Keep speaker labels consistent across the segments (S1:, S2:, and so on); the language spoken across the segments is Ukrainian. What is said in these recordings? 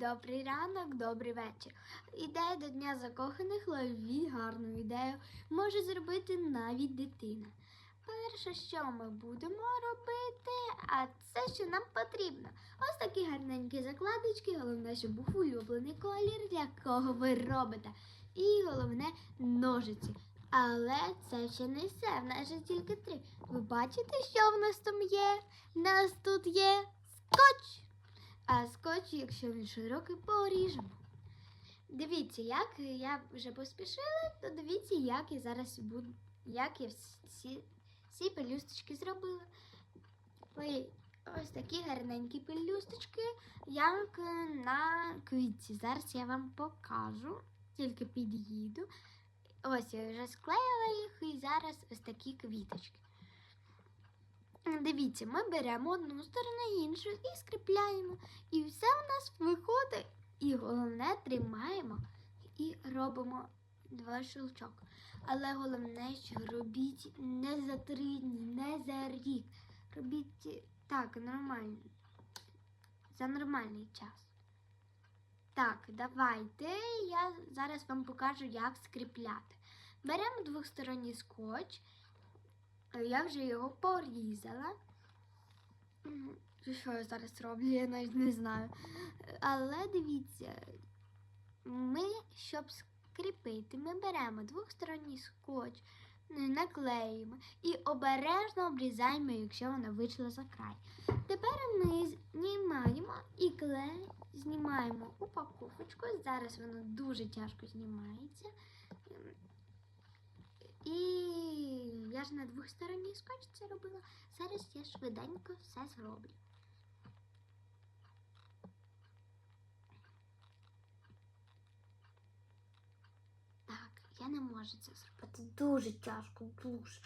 S1: Добрий ранок, добрий вечір. Ідея до Дня закоханих ловіть гарну ідею може зробити навіть дитина. Перше, що ми будемо робити, а це що нам потрібно. Ось такі гарненькі закладочки, головне, щоб був улюблений колір, якого ви робите. І головне ножиці. Але це ще не все. В нас же тільки три. Ви бачите, що в нас там є? В нас тут є скотч. А скотч, якщо він широкий, поріжемо. Дивіться, як я вже поспішила, то дивіться, як я зараз буду, як я всі, всі пелюсточки зробила. Ось такі гарненькі пелюсточки, як на квітці. Зараз я вам покажу, тільки під'їду. Ось я вже склеїла їх і зараз ось такі квіточки. Дивіться, ми беремо одну сторону іншу і скріпляємо. І все у нас виходить. І головне тримаємо і робимо два щелчок. Але головне, що робіть не за три дні, не за рік. Робіть так, нормально. За нормальний час. Так, давайте я зараз вам покажу, як скріпляти. Беремо двосторонній скотч. Я вже його порізала. Що я зараз роблю, я навіть не знаю. Але дивіться, ми, щоб скріпити, ми беремо двосторонній скотч, наклеїмо і обережно обрізаємо, якщо вона вийшла за край. Тепер ми знімаємо і клей знімаємо упаковочку. Зараз воно дуже тяжко знімається. Я ж на двосторонній скотч це робила. Зараз я швиденько все зроблю. Так, я не можу це зробити. Дуже тяжко, дуже.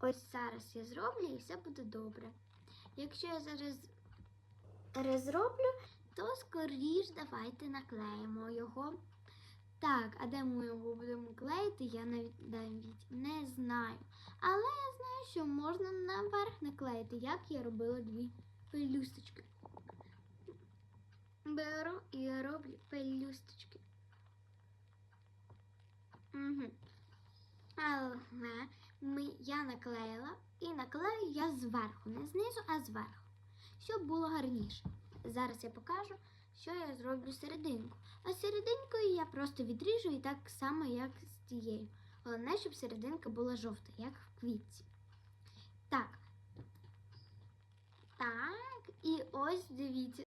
S1: Ось зараз я зроблю і все буде добре. Якщо я зараз розроблю, то скоріш давайте наклеїмо його. Так, а де ми його клеїти, я навіть, не знаю. Але я знаю, що можна наверх наклеїти, як я робила дві пелюсточки. Беру і роблю пелюсточки. Угу. Але ми, я наклеїла і наклею я зверху, не знизу, а зверху, щоб було гарніше. Зараз я покажу, що я зроблю серединку. А серединкою просто відріжу і так само, як з тією. Головне, щоб серединка була жовта, як в квітці. Так. Так, і ось дивіться.